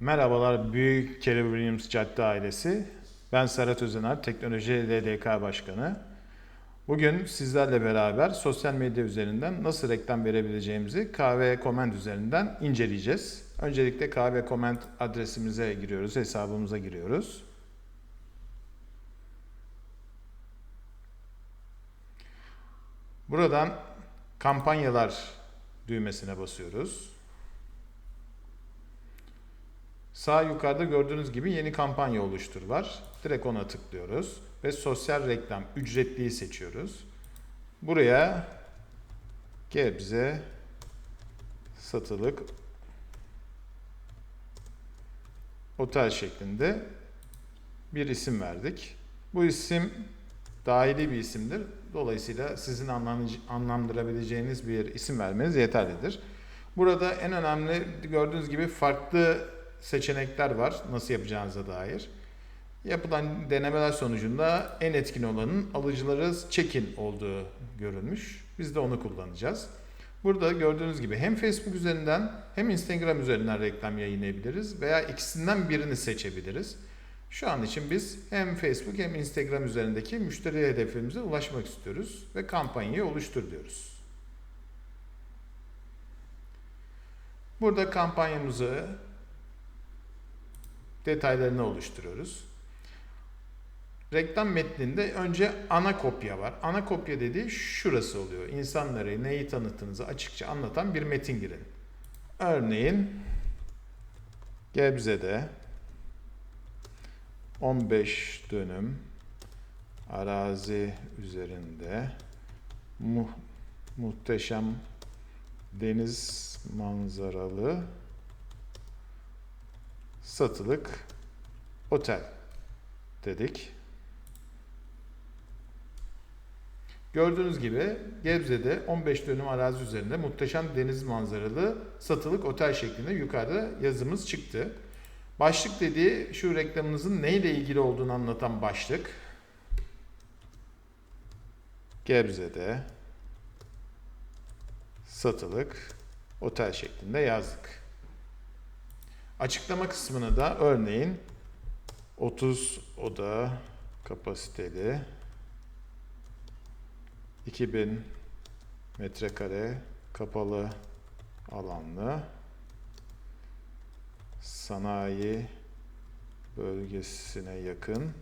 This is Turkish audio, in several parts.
Merhabalar Büyük Keller Williams Cadde ailesi. Ben Serhat Özener, Teknoloji LDK Başkanı. Bugün sizlerle beraber sosyal medya üzerinden nasıl reklam verebileceğimizi kahve comment üzerinden inceleyeceğiz. Öncelikle kahve comment adresimize giriyoruz, hesabımıza giriyoruz. Buradan kampanyalar düğmesine basıyoruz. Sağ yukarıda gördüğünüz gibi yeni kampanya oluştur var. Direkt ona tıklıyoruz ve sosyal reklam ücretliyi seçiyoruz. Buraya Gebze satılık otel şeklinde bir isim verdik. Bu isim dahili bir isimdir. Dolayısıyla sizin anlamlandırabileceğiniz bir isim vermeniz yeterlidir. Burada en önemli gördüğünüz gibi farklı seçenekler var nasıl yapacağınıza dair. Yapılan denemeler sonucunda en etkin olanın alıcıları check-in olduğu görülmüş. Biz de onu kullanacağız. Burada gördüğünüz gibi hem Facebook üzerinden hem Instagram üzerinden reklam yayınlayabiliriz veya ikisinden birini seçebiliriz. Şu an için biz hem Facebook hem Instagram üzerindeki müşteri hedefimize ulaşmak istiyoruz ve kampanyayı oluştur diyoruz. Burada kampanyamızı detaylarını oluşturuyoruz. Reklam metninde önce ana kopya var. Ana kopya dediği şurası oluyor. İnsanlara neyi tanıttığınızı açıkça anlatan bir metin girin. Örneğin Gebze'de 15 dönüm arazi üzerinde mu muhteşem deniz manzaralı satılık otel dedik. Gördüğünüz gibi Gebze'de 15 dönüm arazi üzerinde muhteşem deniz manzaralı satılık otel şeklinde yukarıda yazımız çıktı. Başlık dediği şu reklamınızın neyle ilgili olduğunu anlatan başlık. Gebze'de satılık otel şeklinde yazdık. Açıklama kısmına da örneğin 30 oda kapasiteli 2000 metrekare kapalı alanlı sanayi bölgesine yakın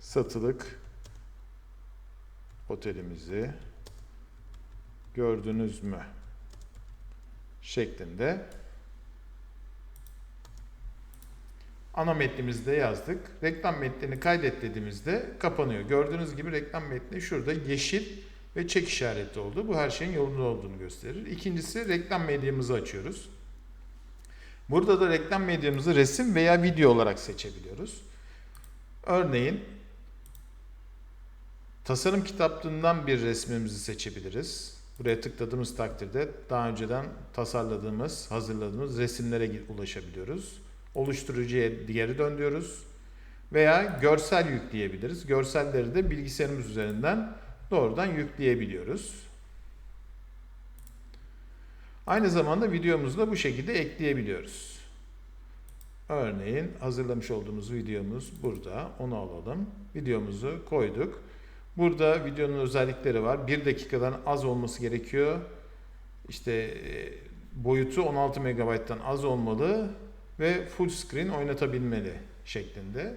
satılık otelimizi gördünüz mü şeklinde ana metnimizde yazdık. Reklam metnini kaydet dediğimizde kapanıyor. Gördüğünüz gibi reklam metni şurada yeşil ve çek işareti oldu. Bu her şeyin yolunda olduğunu gösterir. İkincisi reklam medyamızı açıyoruz. Burada da reklam medyamızı resim veya video olarak seçebiliyoruz. Örneğin tasarım kitaplığından bir resmimizi seçebiliriz. Buraya tıkladığımız takdirde daha önceden tasarladığımız, hazırladığımız resimlere ulaşabiliyoruz oluşturucuya geri dön diyoruz. Veya görsel yükleyebiliriz. Görselleri de bilgisayarımız üzerinden doğrudan yükleyebiliyoruz. Aynı zamanda videomuzu da bu şekilde ekleyebiliyoruz. Örneğin hazırlamış olduğumuz videomuz burada. Onu alalım. Videomuzu koyduk. Burada videonun özellikleri var. 1 dakikadan az olması gerekiyor. İşte e, boyutu 16 MB'dan az olmalı ve full screen oynatabilmeli şeklinde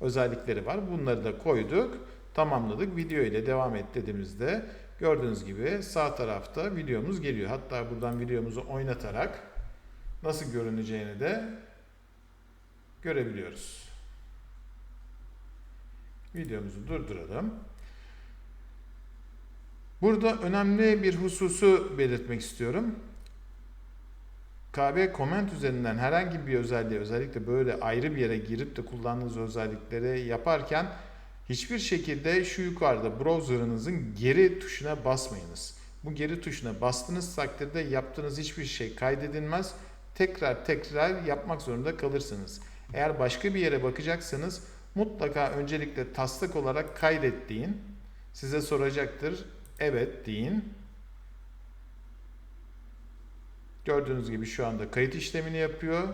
özellikleri var. Bunları da koyduk, tamamladık. Video ile devam et dediğimizde gördüğünüz gibi sağ tarafta videomuz geliyor. Hatta buradan videomuzu oynatarak nasıl görüneceğini de görebiliyoruz. Videomuzu durduralım. Burada önemli bir hususu belirtmek istiyorum. KB comment üzerinden herhangi bir özelliği özellikle böyle ayrı bir yere girip de kullandığınız özellikleri yaparken hiçbir şekilde şu yukarıda browser'ınızın geri tuşuna basmayınız. Bu geri tuşuna bastığınız takdirde yaptığınız hiçbir şey kaydedilmez. Tekrar tekrar yapmak zorunda kalırsınız. Eğer başka bir yere bakacaksanız mutlaka öncelikle taslak olarak kaydet deyin. Size soracaktır. Evet deyin. Gördüğünüz gibi şu anda kayıt işlemini yapıyor.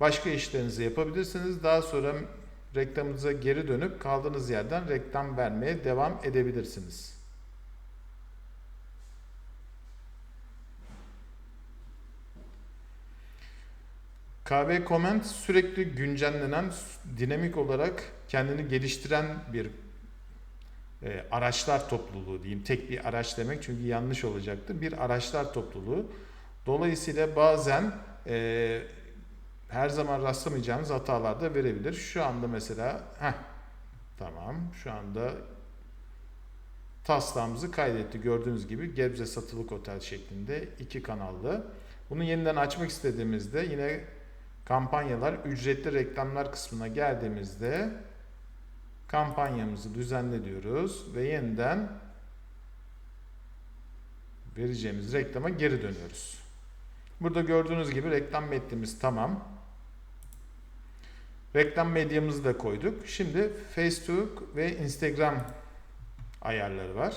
Başka işlerinizi yapabilirsiniz. Daha sonra reklamınıza geri dönüp kaldığınız yerden reklam vermeye devam edebilirsiniz. KB Comment sürekli güncellenen, dinamik olarak kendini geliştiren bir e, araçlar topluluğu diyeyim. Tek bir araç demek çünkü yanlış olacaktı. Bir araçlar topluluğu. Dolayısıyla bazen e, her zaman rastlamayacağınız hatalar da verebilir. Şu anda mesela heh, tamam şu anda taslağımızı kaydetti. Gördüğünüz gibi Gebze Satılık Otel şeklinde iki kanallı. Bunu yeniden açmak istediğimizde yine kampanyalar, ücretli reklamlar kısmına geldiğimizde kampanyamızı düzenle diyoruz ve yeniden vereceğimiz reklama geri dönüyoruz. Burada gördüğünüz gibi reklam metnimiz tamam. Reklam medyamızı da koyduk. Şimdi Facebook ve Instagram ayarları var.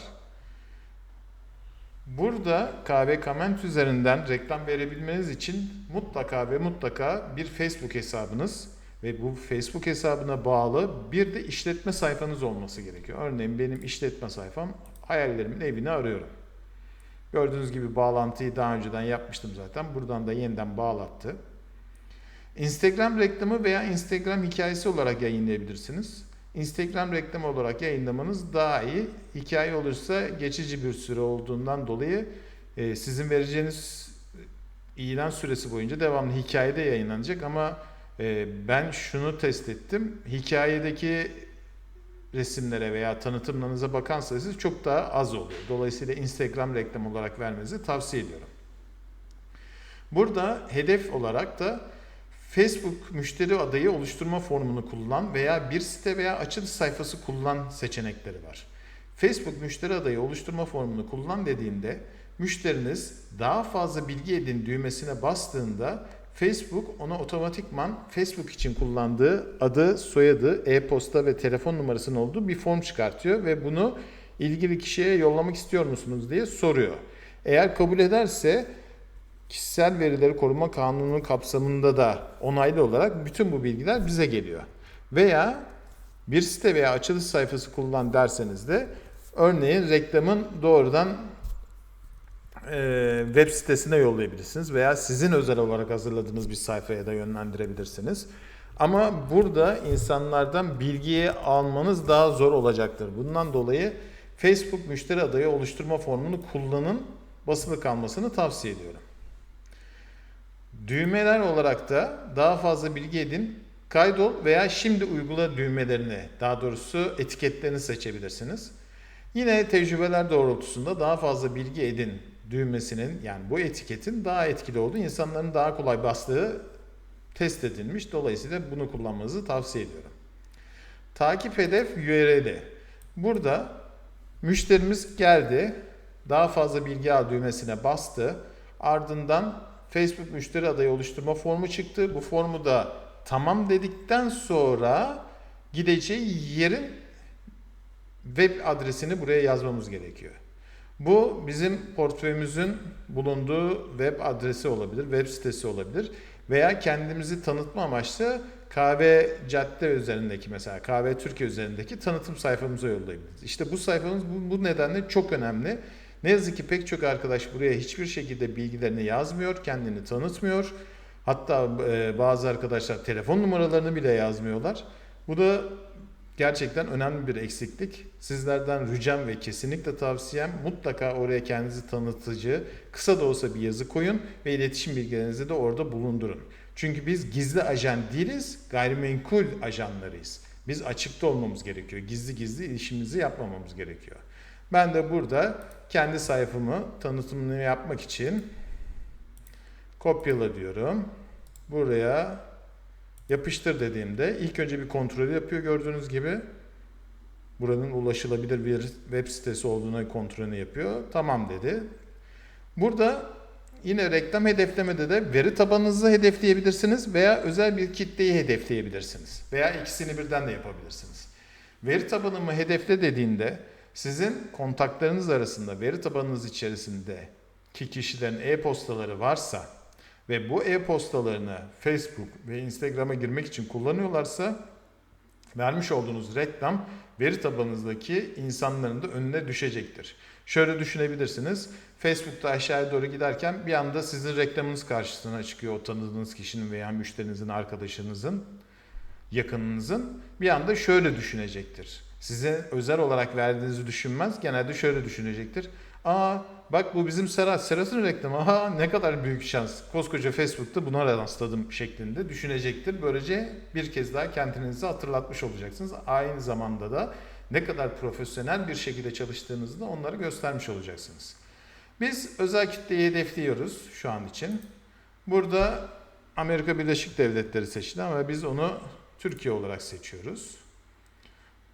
Burada kahve comment üzerinden reklam verebilmeniz için mutlaka ve mutlaka bir Facebook hesabınız ve bu Facebook hesabına bağlı bir de işletme sayfanız olması gerekiyor. Örneğin benim işletme sayfam hayallerimin evini arıyorum. Gördüğünüz gibi bağlantıyı daha önceden yapmıştım zaten. Buradan da yeniden bağlattı. Instagram reklamı veya Instagram hikayesi olarak yayınlayabilirsiniz. Instagram reklamı olarak yayınlamanız daha iyi. Hikaye olursa geçici bir süre olduğundan dolayı e, sizin vereceğiniz ilan süresi boyunca devamlı hikayede yayınlanacak ama e, ben şunu test ettim. Hikayedeki resimlere veya tanıtımlarınıza bakan sayısı çok daha az oluyor. Dolayısıyla Instagram reklam olarak vermenizi tavsiye ediyorum. Burada hedef olarak da Facebook müşteri adayı oluşturma formunu kullan veya bir site veya açılış sayfası kullan seçenekleri var. Facebook müşteri adayı oluşturma formunu kullan dediğinde müşteriniz daha fazla bilgi edin düğmesine bastığında Facebook ona otomatikman Facebook için kullandığı adı, soyadı, e-posta ve telefon numarasının olduğu bir form çıkartıyor ve bunu ilgili kişiye yollamak istiyor musunuz diye soruyor. Eğer kabul ederse kişisel verileri koruma kanunu kapsamında da onaylı olarak bütün bu bilgiler bize geliyor. Veya bir site veya açılış sayfası kullan derseniz de örneğin reklamın doğrudan e, web sitesine yollayabilirsiniz veya sizin özel olarak hazırladığınız bir sayfaya da yönlendirebilirsiniz. Ama burada insanlardan bilgiyi almanız daha zor olacaktır. Bundan dolayı Facebook müşteri adayı oluşturma formunu kullanın, basılı kalmasını tavsiye ediyorum. Düğmeler olarak da daha fazla bilgi edin, kaydol veya şimdi uygula düğmelerini, daha doğrusu etiketlerini seçebilirsiniz. Yine tecrübeler doğrultusunda daha fazla bilgi edin düğmesinin yani bu etiketin daha etkili olduğu, insanların daha kolay bastığı test edilmiş. Dolayısıyla bunu kullanmanızı tavsiye ediyorum. Takip hedef URL'i. Burada müşterimiz geldi, daha fazla bilgi al düğmesine bastı. Ardından Facebook müşteri adayı oluşturma formu çıktı. Bu formu da tamam dedikten sonra gideceği yerin web adresini buraya yazmamız gerekiyor. Bu bizim portföyümüzün bulunduğu web adresi olabilir, web sitesi olabilir veya kendimizi tanıtma amaçlı kahve cadde üzerindeki mesela kahve Türkiye üzerindeki tanıtım sayfamıza yollayabiliriz. İşte bu sayfamız bu, bu nedenle çok önemli. Ne yazık ki pek çok arkadaş buraya hiçbir şekilde bilgilerini yazmıyor, kendini tanıtmıyor. Hatta e, bazı arkadaşlar telefon numaralarını bile yazmıyorlar. Bu da gerçekten önemli bir eksiklik. Sizlerden ricam ve kesinlikle tavsiyem mutlaka oraya kendinizi tanıtıcı, kısa da olsa bir yazı koyun ve iletişim bilgilerinizi de orada bulundurun. Çünkü biz gizli ajan değiliz, gayrimenkul ajanlarıyız. Biz açıkta olmamız gerekiyor. Gizli gizli işimizi yapmamamız gerekiyor. Ben de burada kendi sayfamı tanıtımını yapmak için kopyala diyorum. Buraya yapıştır dediğimde ilk önce bir kontrol yapıyor gördüğünüz gibi. Buranın ulaşılabilir bir web sitesi olduğuna kontrolünü yapıyor. Tamam dedi. Burada yine reklam hedeflemede de veri tabanınızı hedefleyebilirsiniz veya özel bir kitleyi hedefleyebilirsiniz. Veya ikisini birden de yapabilirsiniz. Veri tabanımı hedefle dediğinde sizin kontaklarınız arasında veri tabanınız içerisinde ki kişilerin e-postaları varsa ve bu e-postalarını Facebook ve Instagram'a girmek için kullanıyorlarsa vermiş olduğunuz reklam veri tabanınızdaki insanların da önüne düşecektir. Şöyle düşünebilirsiniz. Facebook'ta aşağıya doğru giderken bir anda sizin reklamınız karşısına çıkıyor o tanıdığınız kişinin veya müşterinizin, arkadaşınızın, yakınınızın. Bir anda şöyle düşünecektir. Size özel olarak verdiğinizi düşünmez. Genelde şöyle düşünecektir. Aa bak bu bizim Serhat. Serhat'ın reklamı. Aha ne kadar büyük şans. Koskoca Facebook'ta buna rastladım şeklinde düşünecektir. Böylece bir kez daha kendinizi hatırlatmış olacaksınız. Aynı zamanda da ne kadar profesyonel bir şekilde çalıştığınızı da onlara göstermiş olacaksınız. Biz özel kitleyi hedefliyoruz şu an için. Burada Amerika Birleşik Devletleri seçti ama biz onu Türkiye olarak seçiyoruz.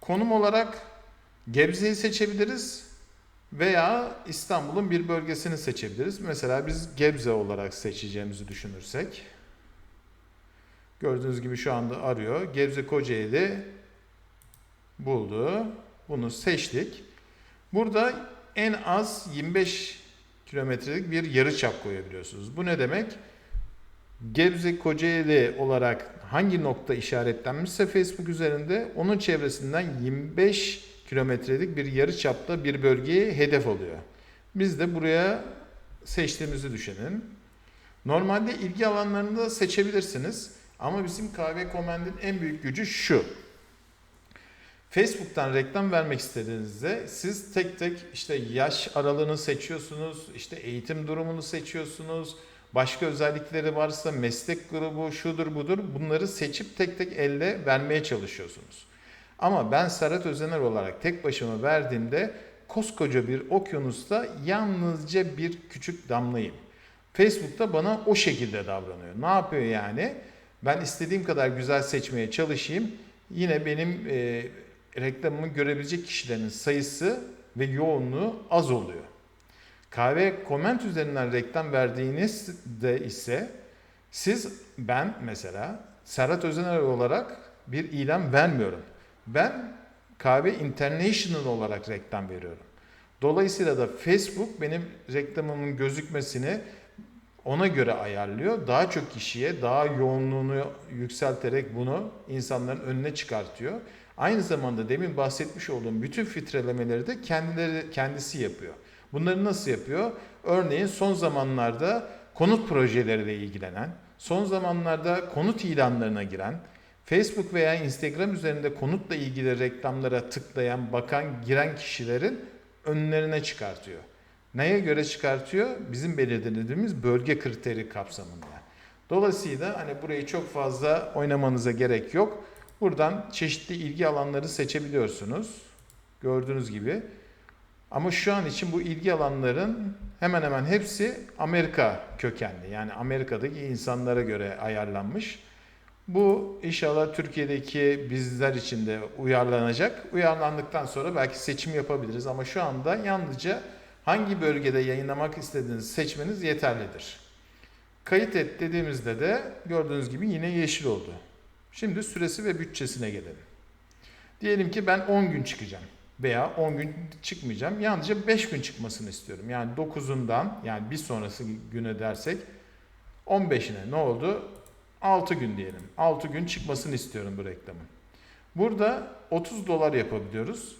Konum olarak Gebze'yi seçebiliriz veya İstanbul'un bir bölgesini seçebiliriz. Mesela biz Gebze olarak seçeceğimizi düşünürsek. Gördüğünüz gibi şu anda arıyor. Gebze Kocaeli buldu. Bunu seçtik. Burada en az 25 kilometrelik bir yarı çap koyabiliyorsunuz. Bu ne demek? Gebze Kocaeli olarak hangi nokta işaretlenmişse Facebook üzerinde onun çevresinden 25 kilometrelik bir yarı çapta bir bölgeyi hedef alıyor. Biz de buraya seçtiğimizi düşünün. Normalde ilgi alanlarını da seçebilirsiniz. Ama bizim kahve komendin en büyük gücü şu. Facebook'tan reklam vermek istediğinizde siz tek tek işte yaş aralığını seçiyorsunuz, işte eğitim durumunu seçiyorsunuz, başka özellikleri varsa meslek grubu şudur budur bunları seçip tek tek elle vermeye çalışıyorsunuz. Ama ben Serhat Özener olarak tek başıma verdiğimde koskoca bir okyanusta yalnızca bir küçük damlayım. Facebook'ta bana o şekilde davranıyor. Ne yapıyor yani? Ben istediğim kadar güzel seçmeye çalışayım. Yine benim e, reklamımı görebilecek kişilerin sayısı ve yoğunluğu az oluyor. Kahve koment üzerinden reklam verdiğinizde ise siz ben mesela Serhat Özener olarak bir ilan vermiyorum. Ben kahve international olarak reklam veriyorum. Dolayısıyla da Facebook benim reklamımın gözükmesini ona göre ayarlıyor. Daha çok kişiye daha yoğunluğunu yükselterek bunu insanların önüne çıkartıyor. Aynı zamanda demin bahsetmiş olduğum bütün filtrelemeleri de kendileri kendisi yapıyor. Bunları nasıl yapıyor? Örneğin son zamanlarda konut projeleriyle ilgilenen, son zamanlarda konut ilanlarına giren, Facebook veya Instagram üzerinde konutla ilgili reklamlara tıklayan, bakan, giren kişilerin önlerine çıkartıyor. Neye göre çıkartıyor? Bizim belirlediğimiz bölge kriteri kapsamında. Dolayısıyla hani burayı çok fazla oynamanıza gerek yok. Buradan çeşitli ilgi alanları seçebiliyorsunuz. Gördüğünüz gibi. Ama şu an için bu ilgi alanların hemen hemen hepsi Amerika kökenli. Yani Amerika'daki insanlara göre ayarlanmış. Bu inşallah Türkiye'deki bizler için de uyarlanacak. Uyarlandıktan sonra belki seçim yapabiliriz ama şu anda yalnızca hangi bölgede yayınlamak istediğinizi seçmeniz yeterlidir. Kayıt et dediğimizde de gördüğünüz gibi yine yeşil oldu. Şimdi süresi ve bütçesine gelelim. Diyelim ki ben 10 gün çıkacağım veya 10 gün çıkmayacağım. Yalnızca 5 gün çıkmasını istiyorum. Yani 9'undan yani bir sonrası güne dersek 15'ine ne oldu? 6 gün diyelim. 6 gün çıkmasını istiyorum bu reklamın. Burada 30 dolar yapabiliyoruz.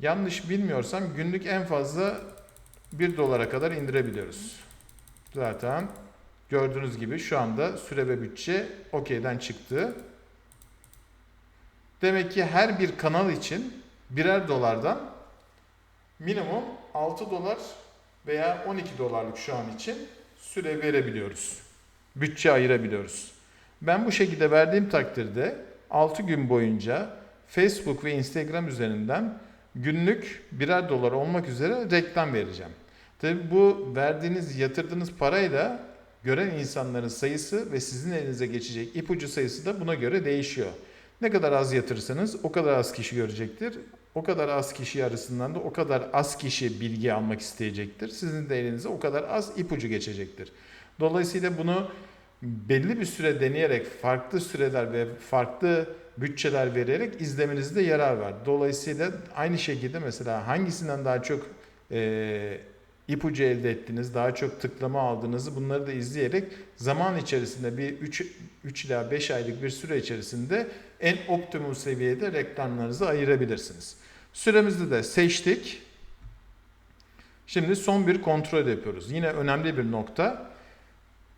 Yanlış bilmiyorsam günlük en fazla 1 dolara kadar indirebiliyoruz. Zaten gördüğünüz gibi şu anda süre ve bütçe okeyden çıktı. Demek ki her bir kanal için birer dolardan minimum 6 dolar veya 12 dolarlık şu an için süre verebiliyoruz. Bütçe ayırabiliyoruz. Ben bu şekilde verdiğim takdirde 6 gün boyunca Facebook ve Instagram üzerinden günlük birer dolar olmak üzere reklam vereceğim. Tabi bu verdiğiniz, yatırdığınız parayla gören insanların sayısı ve sizin elinize geçecek ipucu sayısı da buna göre değişiyor. Ne kadar az yatırırsanız o kadar az kişi görecektir. O kadar az kişi arasından da o kadar az kişi bilgi almak isteyecektir. Sizin de elinize o kadar az ipucu geçecektir. Dolayısıyla bunu belli bir süre deneyerek farklı süreler ve farklı bütçeler vererek izlemenizde yarar var. Dolayısıyla aynı şekilde mesela hangisinden daha çok e, ipucu elde ettiniz, daha çok tıklama aldığınızı bunları da izleyerek zaman içerisinde bir 3, 3 ila 5 aylık bir süre içerisinde en optimum seviyede reklamlarınızı ayırabilirsiniz. Süremizi de seçtik. Şimdi son bir kontrol yapıyoruz. Yine önemli bir nokta.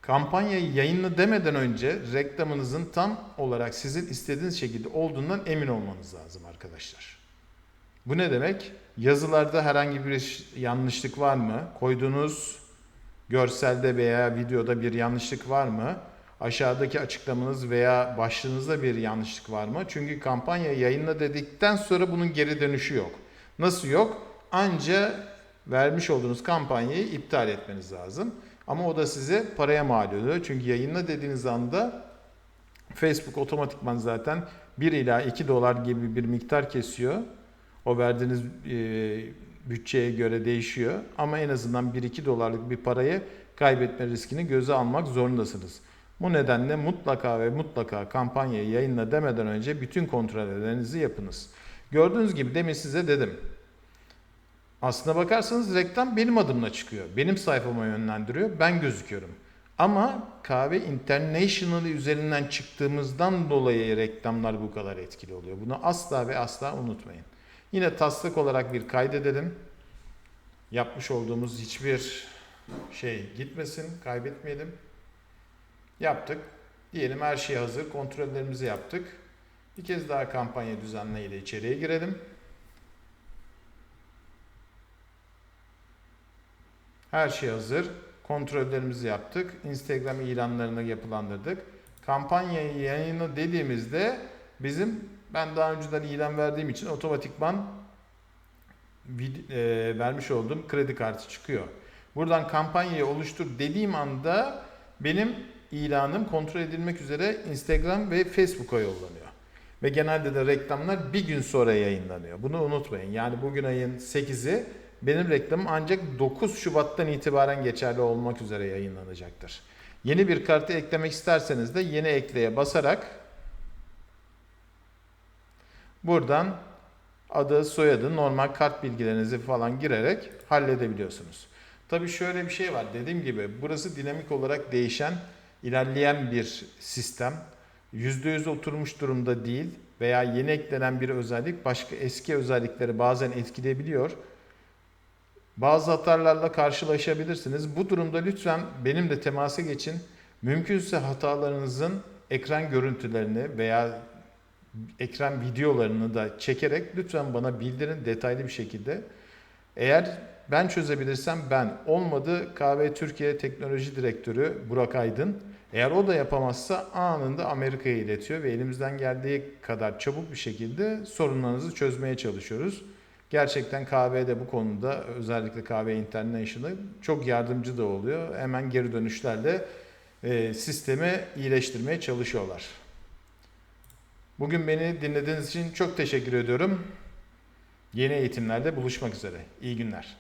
Kampanyayı yayınlı demeden önce reklamınızın tam olarak sizin istediğiniz şekilde olduğundan emin olmanız lazım arkadaşlar. Bu ne demek? Yazılarda herhangi bir yanlışlık var mı? Koyduğunuz görselde veya videoda bir yanlışlık var mı? Aşağıdaki açıklamanız veya başlığınızda bir yanlışlık var mı? Çünkü kampanya yayınla dedikten sonra bunun geri dönüşü yok. Nasıl yok? Anca vermiş olduğunuz kampanyayı iptal etmeniz lazım. Ama o da size paraya mal oluyor. Çünkü yayınla dediğiniz anda Facebook otomatikman zaten 1 ila 2 dolar gibi bir miktar kesiyor. O verdiğiniz e, bütçeye göre değişiyor. Ama en azından 1-2 dolarlık bir parayı kaybetme riskini göze almak zorundasınız. Bu nedenle mutlaka ve mutlaka kampanyayı yayınla demeden önce bütün kontrollerinizi yapınız. Gördüğünüz gibi demin size dedim. Aslına bakarsanız reklam benim adımla çıkıyor. Benim sayfama yönlendiriyor. Ben gözüküyorum. Ama kahve International üzerinden çıktığımızdan dolayı reklamlar bu kadar etkili oluyor. Bunu asla ve asla unutmayın. Yine taslak olarak bir kaydedelim. Yapmış olduğumuz hiçbir şey gitmesin, kaybetmeyelim. Yaptık. Diyelim her şey hazır. Kontrollerimizi yaptık. Bir kez daha kampanya düzenle ile içeriye girelim. Her şey hazır. Kontrollerimizi yaptık. Instagram ilanlarını yapılandırdık. Kampanyayı yayını dediğimizde bizim ben daha önceden ilan verdiğim için otomatikman e, vermiş olduğum kredi kartı çıkıyor. Buradan kampanyayı oluştur dediğim anda benim ilanım kontrol edilmek üzere Instagram ve Facebook'a yollanıyor. Ve genelde de reklamlar bir gün sonra yayınlanıyor. Bunu unutmayın. Yani bugün ayın 8'i benim reklamım ancak 9 Şubat'tan itibaren geçerli olmak üzere yayınlanacaktır. Yeni bir kartı eklemek isterseniz de yeni ekleye basarak buradan adı, soyadı, normal kart bilgilerinizi falan girerek halledebiliyorsunuz. Tabii şöyle bir şey var. Dediğim gibi burası dinamik olarak değişen, ilerleyen bir sistem. %100 oturmuş durumda değil veya yeni eklenen bir özellik başka eski özellikleri bazen etkileyebiliyor. Bazı hatalarla karşılaşabilirsiniz. Bu durumda lütfen benimle temasa geçin. Mümkünse hatalarınızın ekran görüntülerini veya ekran videolarını da çekerek lütfen bana bildirin detaylı bir şekilde. Eğer ben çözebilirsem ben olmadı KV Türkiye Teknoloji Direktörü Burak Aydın. Eğer o da yapamazsa anında Amerika'ya iletiyor ve elimizden geldiği kadar çabuk bir şekilde sorunlarınızı çözmeye çalışıyoruz. Gerçekten kahvede bu konuda özellikle Kahve International çok yardımcı da oluyor. Hemen geri dönüşlerle e, sistemi iyileştirmeye çalışıyorlar. Bugün beni dinlediğiniz için çok teşekkür ediyorum. Yeni eğitimlerde buluşmak üzere. İyi günler.